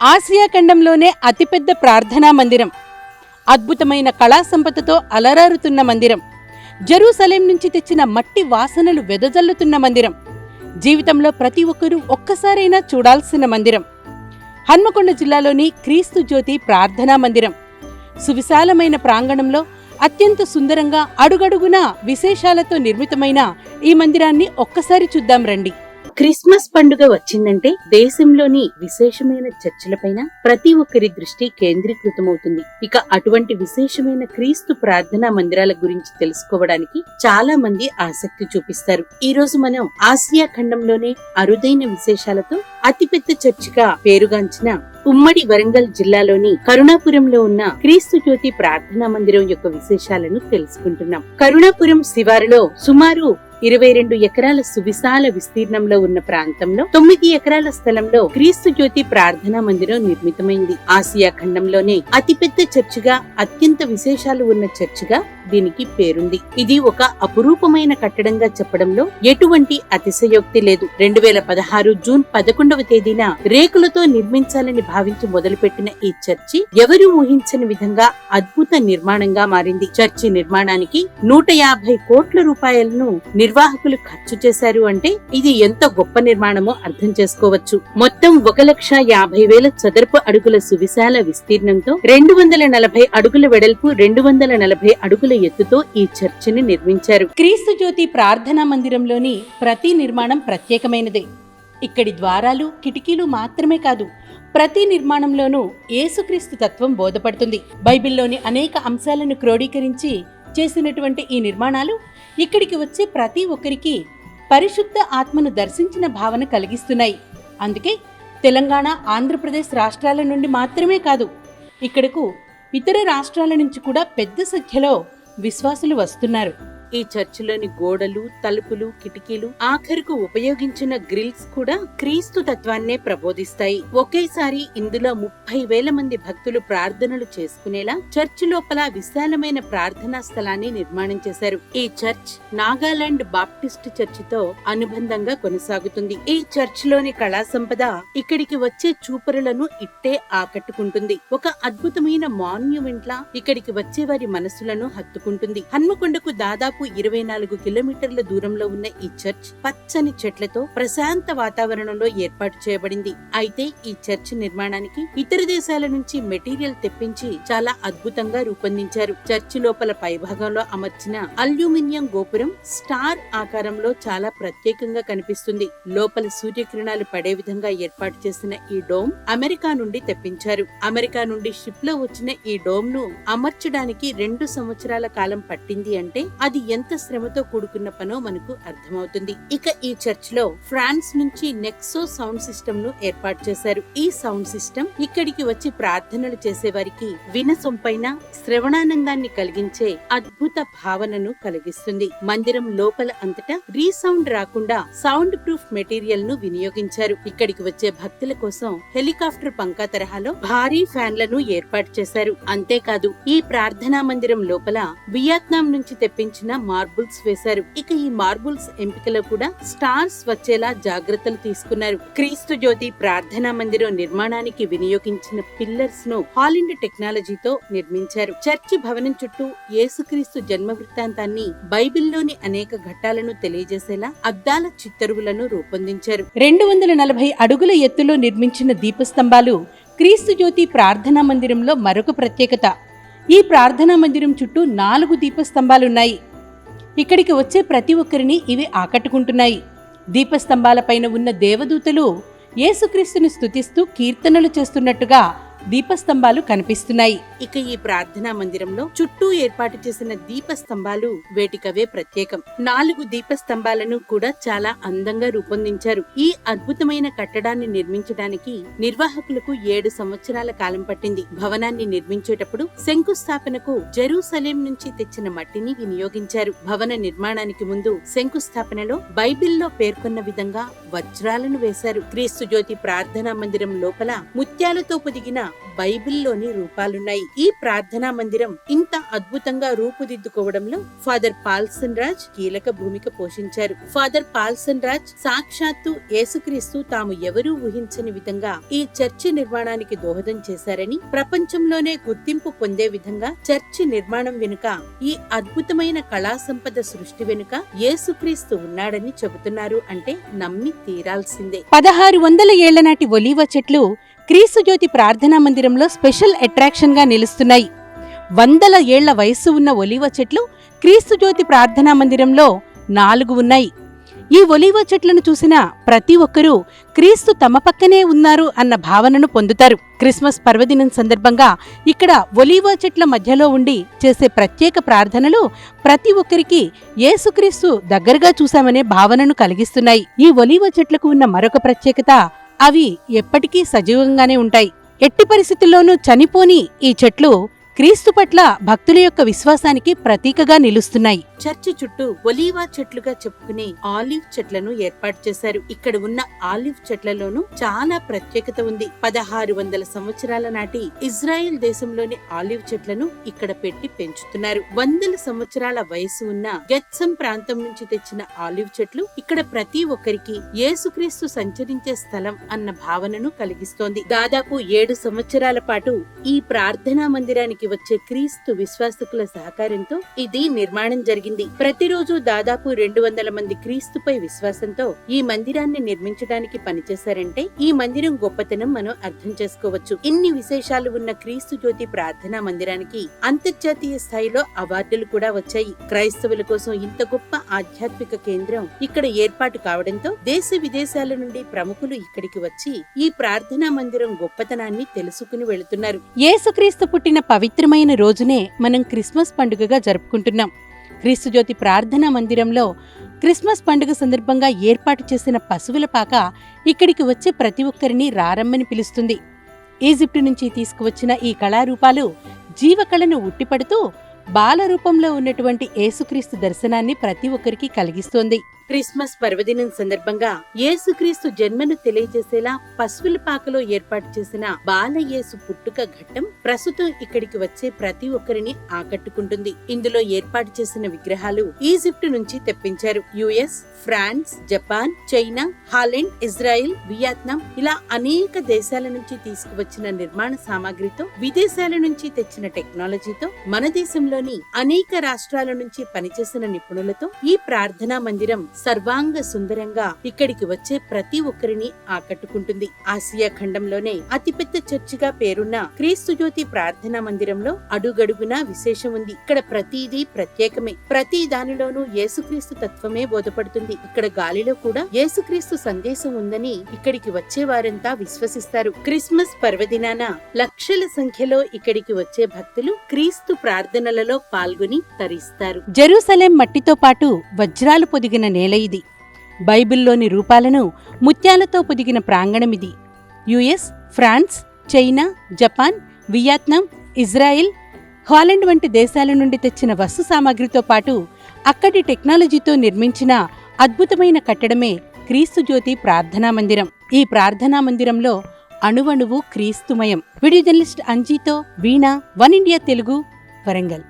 Asia ఖండంలోనే అతిపెద్ద ప్రార్థనా మందిరం. అద్భుతమైన కళా సంపదతో అలరారుతున్న మందిరం. జరూసలేం నుంచి తెచ్చిన మట్టి వాసనలు వెదజల్లుతున్న మందిరం. జీవితంలో ప్రతి ఒక్కరూ ఒక్కసారైనా చూడాల్సిన మందిరం. హన్మకొండ జిల్లాలోని క్రీస్తు జ్యోతి ప్రార్థనా మందిరం. సువిశాలమైన ప్రాంగణంలో అత్యంత సుందరంగా అడుగడుగునా విశేషాలతో నిర్మితమైన ఈ మందిరాన్ని ఒక్కసారి చూద్దాం రండి. క్రిస్మస్ పండుగ వచ్చిందంటే దేశంలోని విశేషమైన చర్చలపైన ప్రతి ఒక్కరి దృష్టి కేంద్రీకృతమవుతుంది. ఇక అటువంటి విశేషమైన క్రీస్తు ప్రార్థనా మందిరాల గురించి తెలుసుకోవడానికి చాలా మంది ఆసక్తి చూపిస్తారు. ఈ రోజు మనం ఆసియా ఖండంలోనే అరుదైన విశేషాలతో అతిపెద్ద చర్చిగా పేరుగాంచిన ఉమ్మడి వరంగల్ జిల్లాలోని కరుణాపురంలో ఉన్న క్రీస్తు జ్యోతి ప్రార్థనా మందిరం యొక్క విశేషాలను తెలుసుకుంటున్నాం. కరుణాపురం శివారులో సుమారు ఇరవై రెండు ఎకరాల సువిశాల విస్తీర్ణంలో ఉన్న ప్రాంతంలో తొమ్మిది ఎకరాల స్థలంలో క్రీస్తు జ్యోతి ప్రార్థనా మందిరం నిర్మితమైంది. ఆసియా ఖండంలోనే అతిపెద్ద చర్చిగా అత్యంత విశేషాలు ఉన్న చర్చిగా దీనికి పేరుంది. ఇది ఒక అపురూపమైన కట్టడంగా చెప్పడంలో ఎటువంటి అతిశయోక్తి లేదు. రెండు వేల పదహారు జూన్ పదకొండవ తేదీన రేకులతో నిర్మించాలని భావించి మొదలుపెట్టిన ఈ చర్చి ఎవరు ఊహించని విధంగా అద్భుత నిర్మాణంగా మారింది. చర్చి నిర్మాణానికి నూట యాభై కోట్ల రూపాయలను నిర్వాహకులు ఖర్చు చేశారు అంటే ఇది ఎంత గొప్ప నిర్మాణమో అర్థం చేసుకోవచ్చు. మొత్తం ఒక లక్ష యాభై వేల చదరపు అడుగుల సువిశాల విస్తీర్ణంతో రెండు వందల నలభై అడుగుల వెడల్పు రెండు వందల నలభై అడుగుల ఎత్తుతో ఈ చర్చిని నిర్మించారు. క్రీస్తు జ్యోతి ప్రార్థనా మందిరంలోని ప్రతి నిర్మాణం ప్రత్యేకమైనదే. ఇక్కడి ద్వారాలు కిటికీలు మాత్రమే కాదు ప్రతి నిర్మాణంలోనూ యేసుక్రీస్తు తత్వం బోధపడుతుంది. బైబిల్లోని అనేక అంశాలను క్రోడీకరించి చేసినటువంటి ఈ నిర్మాణాలు ఇక్కడికి వచ్చే ప్రతి ఒక్కరికి పరిశుద్ధ ఆత్మను దర్శించిన భావన కలిగిస్తున్నాయి. అందుకే తెలంగాణ ఆంధ్రప్రదేశ్ రాష్ట్రాల నుండి మాత్రమే కాదు ఇక్కడకు ఇతర రాష్ట్రాల నుంచి కూడా పెద్ద సంఖ్యలో విశ్వాసులు వస్తున్నారు. ఈ చర్చిలోని గోడలు తలుపులు కిటికీలు ఆఖరుకు ఉపయోగించిన గ్రిల్స్ కూడా క్రీస్తు తత్వాన్నే ప్రబోధిస్తాయి. ఒకేసారి ఇందులో ముప్పై వేల మంది భక్తులు ప్రార్థనలు చేసుకునేలా చర్చ్ లోపల విశాలమైన ప్రార్థనా స్థలాన్ని నిర్మాణం చేశారు. ఈ చర్చ్ నాగాలాండ్ బాప్టిస్ట్ చర్చితో అనుబంధంగా కొనసాగుతుంది. ఈ చర్చ్లోని కళా సంపద ఇక్కడికి వచ్చే చూపరులను ఇట్టే ఆకట్టుకుంటుంది. ఒక అద్భుతమైన మాన్యుమెంట్ లా ఇక్కడికి వచ్చే వారి మనసులను హత్తుకుంటుంది. హన్మకొండకు దాదాపు ఇరవై నాలుగు కిలోమీటర్ల దూరంలో ఉన్న ఈ చర్చ్ పచ్చని చెట్లతో ప్రశాంత వాతావరణంలో ఏర్పాటు చేయబడింది. అయితే ఈ చర్చ్ నిర్మాణానికి ఇతర దేశాల నుంచి మెటీరియల్ తెప్పించి చాలా అద్భుతంగా రూపొందించారు. చర్చ్ లోపల పైభాగంలో అమర్చిన అల్యూమినియం గోపురం స్టార్ ఆకారంలో చాలా ప్రత్యేకంగా కనిపిస్తుంది. లోపల సూర్యకిరణాలు పడే విధంగా ఏర్పాటు చేసిన ఈ డోమ్ అమెరికా నుండి తెప్పించారు. అమెరికా నుండి షిప్లో వచ్చిన ఈ డోమ్ను అమర్చడానికి రెండు సంవత్సరాల కాలం పట్టింది అంటే అది ఎంత శ్రమతో కూడుకున్న పనో మనకు అర్థమవుతుంది. ఇక ఈ చర్చ్లో ఫ్రాన్స్ నుంచి నెక్సో సౌండ్ సిస్టమ్ను ఏర్పాటు చేశారు. ఈ సౌండ్ సిస్టమ్ ఇక్కడికి వచ్చి ప్రార్థనలు చేసే వారికి వినసొంపైన శ్రవణానందాన్ని కలిగించే అద్భుత భావనను కలిగిస్తుంది. మందిరం లోపల అంతటా రీసౌండ్ రాకుండా సౌండ్ ప్రూఫ్ మెటీరియల్ను వినియోగించారు. ఇక్కడికి వచ్చే భక్తుల కోసం హెలికాప్టర్ పంకా తరహాలో భారీ ఫ్యాన్లను ఏర్పాటు చేశారు. అంతేకాదు ఈ ప్రార్థనా మందిరం లోపల వియత్నాం నుంచి తెప్పించిన మార్బుల్స్ వేశారు. ఇక ఈ మార్బుల్స్ ఎంపికలో కూడా స్టార్స్ వచ్చేలా జాగ్రత్తలు తీసుకున్నారు. క్రీస్తు జ్యోతి ప్రార్థనా మందిరం నిర్మాణానికి వినియోగించిన పిల్లర్స్ను హాలిండ్ టెక్నాలజీతో నిర్మించారు. చర్చి భవనం చుట్టూ యేసుక్రీస్తు జన్మ వృత్తాంతాన్ని బైబిల్లోని అనేక ఘట్టాలను తెలియజేసేలా అద్దాల చిత్తరువులను రూపొందించారు. రెండు వందల నలభై అడుగుల ఎత్తులో నిర్మించిన దీపస్తంభాలు క్రీస్తు జ్యోతి ప్రార్థనా మందిరంలో మరొక ప్రత్యేకత. ఈ ప్రార్థనా మందిరం చుట్టూ నాలుగు దీపస్తంభాలున్నాయి. ఇక్కడికి వచ్చే ప్రతి ఒక్కరిని ఇవి ఆకట్టుకుంటున్నాయి. దీపస్తంభాలపైన ఉన్న దేవదూతలు యేసుక్రీస్తుని స్థుతిస్తూ కీర్తనలు చేస్తున్నట్టుగా దీపస్తంభాలు కనిపిస్తున్నాయి. ఇక ఈ ప్రార్థనా మందిరంలో చుట్టూ ఏర్పాటు చేసిన దీపస్తంభాలు వేటికవే ప్రత్యేకం. నాలుగు దీప స్తంభాలను కూడా చాలా అందంగా రూపొందించారు. ఈ అద్భుతమైన కట్టడాన్ని నిర్మించడానికి నిర్వాహకులకు ఏడు సంవత్సరాల కాలం పట్టింది. భవనాన్ని నిర్మించేటప్పుడు శంకుస్థాపనకు జెరూసలేం నుంచి తెచ్చిన మట్టిని వినియోగించారు. భవన నిర్మాణానికి ముందు శంకుస్థాపనలో బైబిల్లో పేర్కొన్న విధంగా వజ్రాలను వేశారు. క్రీస్తు జ్యోతి ప్రార్థనా మందిరం లోపల ముత్యాలతో పొదిగిన బైబిల్లోని రూపాలున్నాయి. ఈ ప్రార్థనా మందిరం ఇంత అద్భుతంగా రూపుదిద్దుకోవడంలో ఫాదర్ పాల్సన్ రాజ్ కీలక భూమిక పోషించారు. ఫాదర్ పాల్సన్ రాజ్ సాక్షాత్తు యేసుక్రీస్తు తాము ఎవరూ ఊహించని విధంగా ఈ చర్చి నిర్మాణానికి దోహదం చేశారని ప్రపంచంలోనే గుర్తింపు పొందే విధంగా చర్చి నిర్మాణం వెనుక ఈ అద్భుతమైన కళా సంపద సృష్టి వెనుక యేసుక్రీస్తు ఉన్నాడని చెబుతున్నారు అంటే నమ్మి తీరాల్సిందే. పదహారు వందల ఏళ్ళ నాటి ఒలీవ చెట్లు క్రీస్తు జ్యోతి ప్రార్థనా మందిరంలో స్పెషల్ అట్రాక్షన్గా నిలుస్తున్నాయి. వందల ఏళ్ళ వయస్సు ఉన్న ఒలివ చెట్లు క్రీస్తు జ్యోతి ప్రార్థనా మందిరంలో నాలుగు ఉన్నాయి. ఈ ఒలివ చెట్లను చూసిన ప్రతి ఒక్కరూ క్రీస్తు తమ పక్కనే ఉన్నారు అన్న భావనను పొందుతారు. క్రిస్మస్ పర్వదినం సందర్భంగా ఇక్కడ ఒలివ చెట్ల మధ్యలో ఉండి చేసే ప్రత్యేక ప్రార్థనలు ప్రతి ఒక్కరికి యేసుక్రీస్తు దగ్గరగా చూశామనే భావనను కలిగిస్తున్నాయి. ఈ ఒలివ చెట్లకు ఉన్న మరొక ప్రత్యేకత అవి ఎప్పటికీ సజీవంగానే ఉంటాయి. ఎట్టి పరిస్థితుల్లోనూ చనిపోని ఈ చెట్లు క్రీస్తు పట్ల భక్తుల యొక్క విశ్వాసానికి ప్రతీకగా నిలుస్తున్నాయి. చర్చి చుట్టూ ఒలీవా చెట్లుగా చెప్పుకునే ఆలివ్ చెట్లను ఏర్పాటు చేశారు. ఇక్కడ ఉన్న ఆలివ్ చెట్లలోనూ చాలా ప్రత్యేకత ఉంది. పదహారు వందల సంవత్సరాల నాటి ఇజ్రాయెల్ దేశంలోని ఆలివ్ చెట్లను ఇక్కడ పెట్టి పెంచుతున్నారు. వందల సంవత్సరాల వయసు ఉన్న గెత్సం ప్రాంతం నుంచి తెచ్చిన ఆలివ్ చెట్లు ఇక్కడ ప్రతి ఒక్కరికి యేసుక్రీస్తు సంచరించే స్థలం అన్న భావనను కలిగిస్తోంది. దాదాపు ఏడు సంవత్సరాల పాటు ఈ ప్రార్థనా మందిరానికి వచ్చే క్రీస్తు విశ్వాసకుల సహకారంతో ఇది నిర్మాణం జరిగింది. ప్రతిరోజు దాదాపు రెండు వందల మంది క్రీస్తుపై విశ్వాసంతో ఈ మందిరాన్ని నిర్మించడానికి పనిచేశారంటే ఈ మందిరం గొప్పతనం మనం అర్థం చేసుకోవచ్చు. ఇన్ని విశేషాలు ఉన్న క్రీస్తు జ్యోతి ప్రార్థనా మందిరానికి అంతర్జాతీయ స్థాయిలో అవార్డులు కూడా వచ్చాయి. క్రైస్తవుల కోసం ఇంత గొప్ప ఆధ్యాత్మిక కేంద్రం ఇక్కడ ఏర్పాటు కావడంతో దేశ విదేశాల నుండి ప్రముఖులు ఇక్కడికి వచ్చి ఈ ప్రార్థనా మందిరం గొప్పతనాన్ని తెలుసుకుని వెళుతున్నారు. యేసుక్రీస్తు పుట్టిన పవిత్ర పవిత్రమైన రోజునే మనం క్రిస్మస్ పండుగగా జరుపుకుంటున్నాం. క్రీస్తుజ్యోతి ప్రార్థనా మందిరంలో క్రిస్మస్ పండుగ సందర్భంగా ఏర్పాటు చేసిన పశువుల పాక ఇక్కడికి వచ్చే ప్రతి ఒక్కరిని రారమ్మని పిలుస్తుంది. ఈజిప్టు నుంచి తీసుకువచ్చిన ఈ కళారూపాలు జీవకళను ఉట్టిపడుతూ బాలరూపంలో ఉన్నటువంటి యేసుక్రీస్తు దర్శనాన్ని ప్రతి ఒక్కరికి కలిగిస్తోంది. క్రిస్మస్ పర్వదినం సందర్భంగా యేసుక్రీస్తు జన్మను తెలియజేసేలా పశువుల పాకలో ఏర్పాటు చేసిన బాలయేసు పుట్టుక ఘట్టం ప్రస్తుతం ఇక్కడికి వచ్చే ప్రతి ఒక్కరిని ఆకట్టుకుంటుంది. ఇందులో ఏర్పాటు చేసిన విగ్రహాలు ఈజిప్టు నుంచి తెప్పించారు. US France Japan China Holland Israel Vietnam ఇలా అనేక దేశాల నుంచి తీసుకువచ్చిన నిర్మాణ సామాగ్రితో విదేశాల నుంచి తెచ్చిన టెక్నాలజీతో మన దేశంలోని అనేక రాష్ట్రాల నుంచి పనిచేసిన నిపుణులతో ఈ ప్రార్థనా మందిరం సర్వాంగ సుందరంగా ఇక్కడికి వచ్చే ప్రతి ఒక్కరిని ఆకట్టుకుంటుంది. ఆసియా ఖండంలోనే అతిపెద్ద చర్చిగా పేరున్న క్రీస్తు జ్యోతి ప్రార్థనా మందిరంలో అడుగడుగునా విశేషం ఉంది. ఇక్కడ ప్రతిదీ ప్రత్యేకమే. ప్రతి దానిలోనూ యేసుక్రీస్తు తత్వమే బోధపడుతుంది. ఇక్కడ గాలిలో కూడా యేసుక్రీస్తు సందేశం ఉందని ఇక్కడికి వచ్చే వారంతా విశ్వసిస్తారు. క్రిస్మస్ పర్వదినాన లక్షల సంఖ్యలో ఇక్కడికి వచ్చే భక్తులు క్రీస్తు ప్రార్థనలలో పాల్గొని తరిస్తారు. జెరూసలేం మట్టితో పాటు వజ్రాలు పొదిగిన నేల ఇది. బైబిల్లోని రూపాలను ముత్యాలతో పొదిగిన ప్రాంగణమిది US France China Japan Vietnam Israel Holland వంటి దేశాల నుండి తెచ్చిన వస్తు సామాగ్రితో పాటు అక్కడి టెక్నాలజీతో నిర్మించిన అద్భుతమైన కట్టడమే క్రీస్తు జ్యోతి ప్రార్థనా మందిరం. ఈ ప్రార్థనా మందిరంలో అణువణువు క్రీస్తుమయం. వీడియో జర్నలిస్ట్ అంజీతో వీణ వన్ ఇండియా తెలుగు వరంగల్.